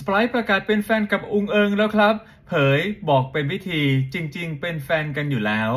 สไปร์ประกาศเป็นแฟนกับอุงเอิงแล้วครับ เผยบอกเป็นพิธีจริงๆ เป็นแฟนกันอยู่แล้ว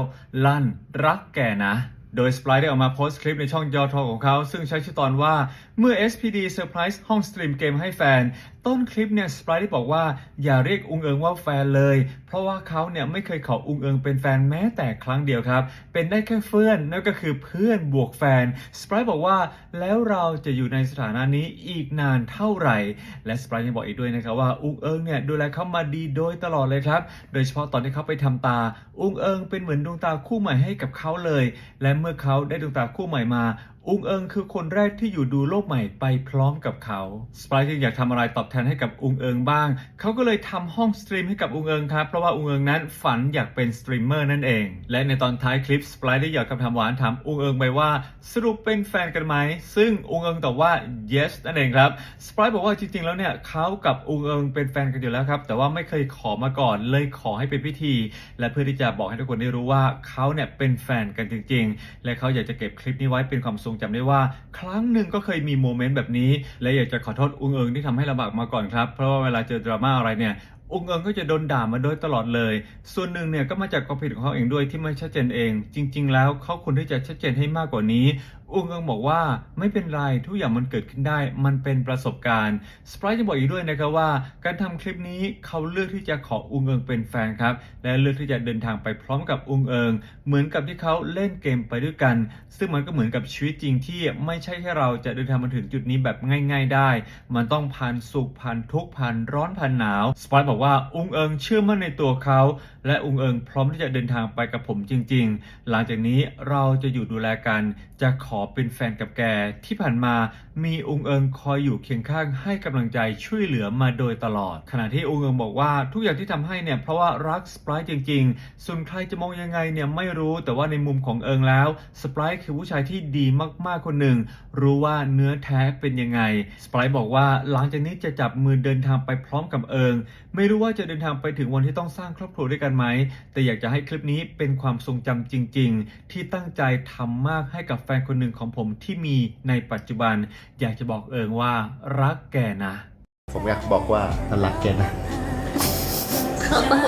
ลั่นรักแกนะ โดยสไปร์ได้ออกมาโพสต์คลิปในช่องยอทอของเขา ซึ่งใช้ชื่อตอนว่าเมื่อ SPD Surprise ห้องสตรีมเกมให้แฟน ต้นคลิปเนี่ยสไปร์ได้บอกว่าอย่าเรียกอุงเอิงว่าแฟนเลย เพราะว่าเขาเนี่ยไม่เคยขออุงเอิงเป็นแฟนแม้แต่ครั้งเดียวครับ เป็นได้แค่เพื่อนนั่นก็คือเพื่อนบวกแฟนสไปร์บอกว่าแล้วเราจะอยู่ในสถานะนี้อีกนานเท่าไหร่ และสไปร์ยังบอกอีกด้วยนะครับว่าอุงเอิงเนี่ยดูแลเขามาดีโดยตลอดเลยครับ โดยเฉพาะตอนที่เขาไปทำตา อุงเอิงเป็นเหมือนดวงตาคู่ใหม่ให้กับเขาเลย และเมื่อเขาได้ดวงตาคู่ใหม่มา อุงเอิงคือคนแรกที่อยู่ดูโลกใหม่ไปพร้อมกับเขาสไปร์จึงอยากทำอะไรตอบแทนให้กับอุงเอิงบ้าง เขาก็เลยทำห้องสตรีมให้กับอุงเอิงครับเพราะว่าอุงเอิงนั้นฝันอยากเป็นสตรีมเมอร์นั่นเอง และในตอนท้ายคลิปสไปร์ได้หยอดคำถามหวานถามอุงเอิงไปว่า สรุปเป็นแฟนกันไหม ซึ่งอุงเอิงตอบว่า yes นั่นเองครับสไปร์บอกว่าจริงๆแล้วเนี่ยเขากับอุงเอิงเป็นแฟนกันอยู่แล้วครับแต่ว่าไม่เคยขอมาก่อนเลยขอให้เป็นพิธี และเพื่อที่จะบอกให้ทุกคนได้รู้ว่าเขาเนี่ยเป็นแฟนกันจริง ๆ และเขาอยากจะเก็บคลิปนี้ไว้เป็นความทรงจำได้ว่า ครั้งหนึ่งก็เคยมีโมเมนต์แบบนี้ และอยากจะขอโทษอุงเอิงที่ทำให้ลำบากมาก่อนครับ เพราะว่าเวลาเจอดราม่าอะไรเนี่ย อุงเอิงก็จะโดนด่ามาโดยตลอดเลย ส่วนหนึ่งเนี่ยก็มาจากความผิดของเขาเองด้วยที่ไม่ชัดเจนเอง จริง ๆ แล้วเขาควรที่จะชัดเจนให้มากกว่านี้อุงเอิงบอกว่าไม่เป็นไรทุกอย่างมันเกิดขึ้นได้ มันเป็นประสบการณ์สไปร์จะบอกอีกด้วยนะครับว่า การทำคลิปนี้เขาเลือกที่จะขออุงเอิงเป็นแฟนครับ และเลือกที่จะเดินทางไปพร้อมกับอุงเอิง เหมือนกับที่เขาเล่นเกมไปด้วยกัน ซึ่งมันก็เหมือนกับชีวิตจริงที่ไม่ใช่แค่เราจะเดินทางมาถึงจุดนี้แบบง่าย ๆ ได้ มันต้องผ่านสุขผ่านทุกข์ผ่านร้อนผ่านหนาวสไปร์บอกว่าว่าอุงเอิงเชื่อมั่นในตัวเขา และอุงเอิงพร้อมที่จะเดินทางไปกับผมจริง ๆ หลังจากนี้เราจะอยู่ดูแลกัน จะขอเป็นแฟนกับแก ที่ผ่านมามีอุงเอิงคอยอยู่เคียงข้างให้กำลังใจช่วยเหลือมาโดยตลอด ขณะที่อุงเอิงบอกว่าทุกอย่างที่ทำให้เนี่ยเพราะว่ารักสไปร์จริง ๆ ส่วนใครจะมองยังไงเนี่ยไม่รู้แต่ว่าในมุมของเอิงแล้วสไปร์คือผู้ชายที่ดีมากๆคนหนึ่งรู้ว่าเนื้อแท้เป็นยังไงสไปร์บอกว่าหลังจากนี้จะจับมือเดินทางไปพร้อมกับเอิงไม่รู้ว่าจะเดินทางไปถึงวันที่ต้องสร้างครอบครัวด้วยกันไหม แต่อยากจะให้คลิปนี้เป็นความทรงจำจริง ๆ ที่ตั้งใจทำมากให้กับแฟนคนหนึ่งของผมที่มีในปัจจุบัน อยากจะบอกเอิงว่ารักแกนะ ผมอยากบอกว่ารักแกนะขาต้อง